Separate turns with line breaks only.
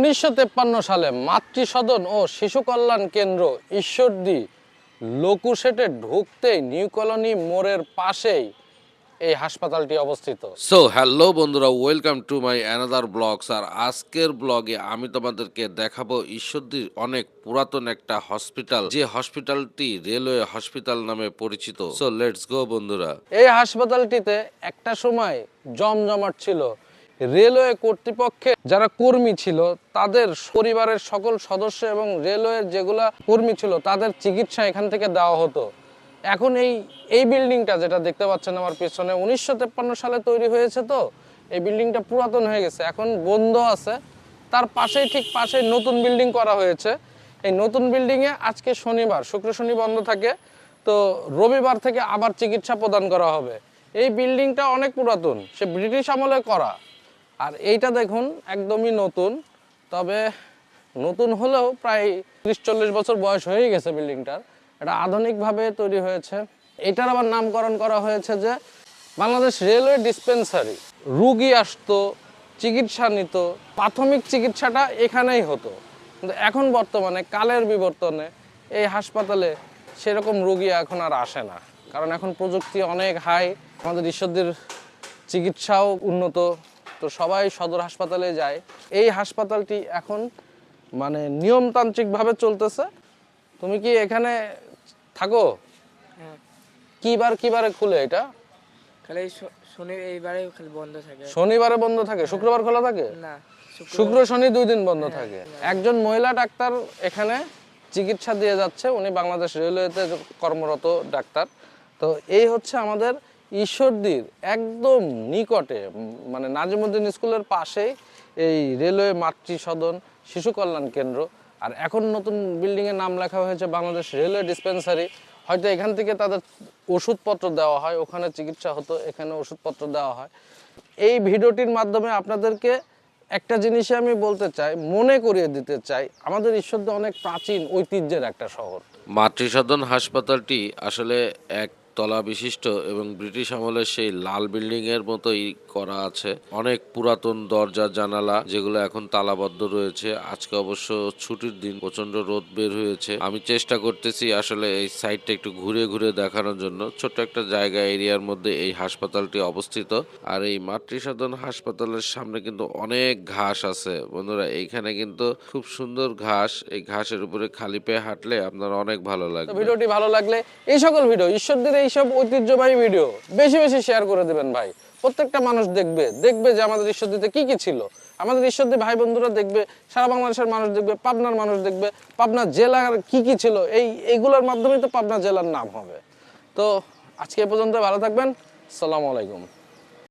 উনিশশো সালে মাতৃসদন ও শিশু কল্যাণ কেন্দ্র ঈশ্বরদী লোকুশেটে ঢুকতেই নিউ কলোনি মোড়ের পাশেই এই হাসপাতালটি অবস্থিত।
সো হ্যালো বন্ধুরা welcome to my another blogs আর আজকের ব্লগে আমি তোমাদেরকে দেখাবো ঈশ্বরদীর অনেক পুরাতন একটা হসপিটাল যে হসপিটালটি রেলওয়ে হসপিটাল নামে পরিচিত। সো লেটস গো বন্ধুরা।
এই হাসপাতালটিতে একটা সময় জমজমাট ছিল। রেলওয়ে কর্তৃপক্ষের যারা কর্মী ছিল, তাদের পরিবারের সকল সদস্য এবং রেলওয়ের যেগুলা কর্মী ছিল, তাদের চিকিৎসা এখান থেকে দেওয়া হতো। এখন এই এই বিল্ডিংটা যেটা দেখতে পাচ্ছেন আমার পেছনে, উনিশশো সালে তৈরি হয়েছে তো, এই বিল্ডিংটা পুরাতন হয়ে গেছে, এখন বন্ধ আছে। তার পাশেই, ঠিক পাশেই নতুন বিল্ডিং করা হয়েছে। এই নতুন বিল্ডিংয়ে আজকে শনিবার, শুক্র শনি বন্ধ থাকে, তো রবিবার থেকে আবার চিকিৎসা প্রদান করা হবে। এই বিল্ডিংটা অনেক পুরাতন, সে ব্রিটিশ আমলে করা। আর এইটা দেখুন, একদমই নতুন। তবে নতুন হলেও প্রায় ত্রিশ, চল্লিশ বছর বয়স হয়ে গেছে বিল্ডিংটার। এটা আধুনিকভাবে তৈরি হয়েছে। এটার আবার নামকরণ করা হয়েছে যে বাংলাদেশ রেলওয়ে ডিসপেন্সারি। রুগী আসতো, চিকিৎসা নিত, প্রাথমিক চিকিৎসাটা এখানেই হতো। কিন্তু এখন বর্তমানে, কালের বিবর্তনে এই হাসপাতালে সেরকম রুগী এখন আর আসে না। কারণ এখন প্রযুক্তি অনেক হাই। আমাদের ঈশ্বরদের চিকিৎসাও উন্নত। তো সবাই সদর হাসপাতালে যায়। এই হাসপাতালটি এখন মানে নিয়মতান্ত্রিকভাবে চলতেছে। তুমি কি এখানে থাকো?
হ্যাঁ।
কিবার কিবারে খুলে এটা?
খালি এই শ- শনি এইবারে খালি বন্ধ থাকে।
শনিবারে বন্ধ থাকে? শুক্রবার খোলা থাকে?
না শুক্র
শুক্র শনি দুই দিন বন্ধ থাকে। একজন মহিলা ডাক্তার এখানে চিকিৎসা দিয়ে যাচ্ছে। উনি বাংলাদেশ রেলওয়েতে কর্মরত ডাক্তার। তো এই হচ্ছে আমাদের ঈশ্বরদীর একদম নিকটে মানে নাজিমুদ্দিন স্কুলের পাশেই এই রেলওয়ে মাতৃ সদন শিশু কল্যাণ কেন্দ্র। আর এখন নতুন বিল্ডিংয়ের নাম লেখা হয়েছে বাংলাদেশ রেলওয়ে ডিসপেন্সারি। হয়তো এখান থেকে তাদের ওষুধপত্র দেওয়া হয়, ওখানে চিকিৎসা হতো, এখানে ওষুধপত্র দেওয়া হয়। এই ভিডিওটির মাধ্যমে আপনাদেরকে একটা জিনিসে আমি বলতে চাই, মনে করিয়ে দিতে চাই, আমাদের ঈশ্বরদী অনেক প্রাচীন ঐতিহ্যের একটা শহর।
মাতৃসদন হাসপাতালটি আসলে এক তলা বিশিষ্ট এবং ব্রিটিশ আমলের সেই লাল বিল্ডিং এর মতোই করা আছে। অনেক পুরাতন দরজা, জানালা যেগুলো এখন তালাবদ্ধ রয়েছে। আজকে অবশ্য ছুটির দিন প্রচণ্ড রোদ বের হয়েছে। আমি চেষ্টা করতেছি আসলে এই সাইডটা একটু ঘুরে ঘুরে দেখানোর জন্য। ছোট্ট একটা জায়গা এরিয়ার মধ্যে এই হাসপাতালটি অবস্থিত। আর এই মাতৃসদন হাসপাতালের সামনে কিন্তু অনেক ঘাস আছে। বন্ধুরা, এইখানে কিন্তু খুব সুন্দর ঘাস। এই ঘাসের উপরে খালি পায়ে হাঁটলে আপনার অনেক ভালো লাগবে।
ভিডিওটি ভালো লাগলে এই সকল ভিডিও ঈশ্বরদীর এইসব ঐতিহ্যবাহী ভিডিও বেশি বেশি শেয়ার করে দেবেন ভাই। প্রত্যেকটা মানুষ দেখবে দেখবে যে আমাদের ঈশ্বরদীতে কি কি ছিল। আমাদের ঈশ্বরদী ভাই বন্ধুরা দেখবে, সারা বাংলাদেশের মানুষ দেখবে, পাবনার মানুষ দেখবে, পাবনা জেলার কি কি ছিল, এই, এইগুলোর মাধ্যমেই তো পাবনা জেলার নাম হবে। তো আজকে এ পর্যন্ত ভালো থাকবেন। সালামু আলাইকুম।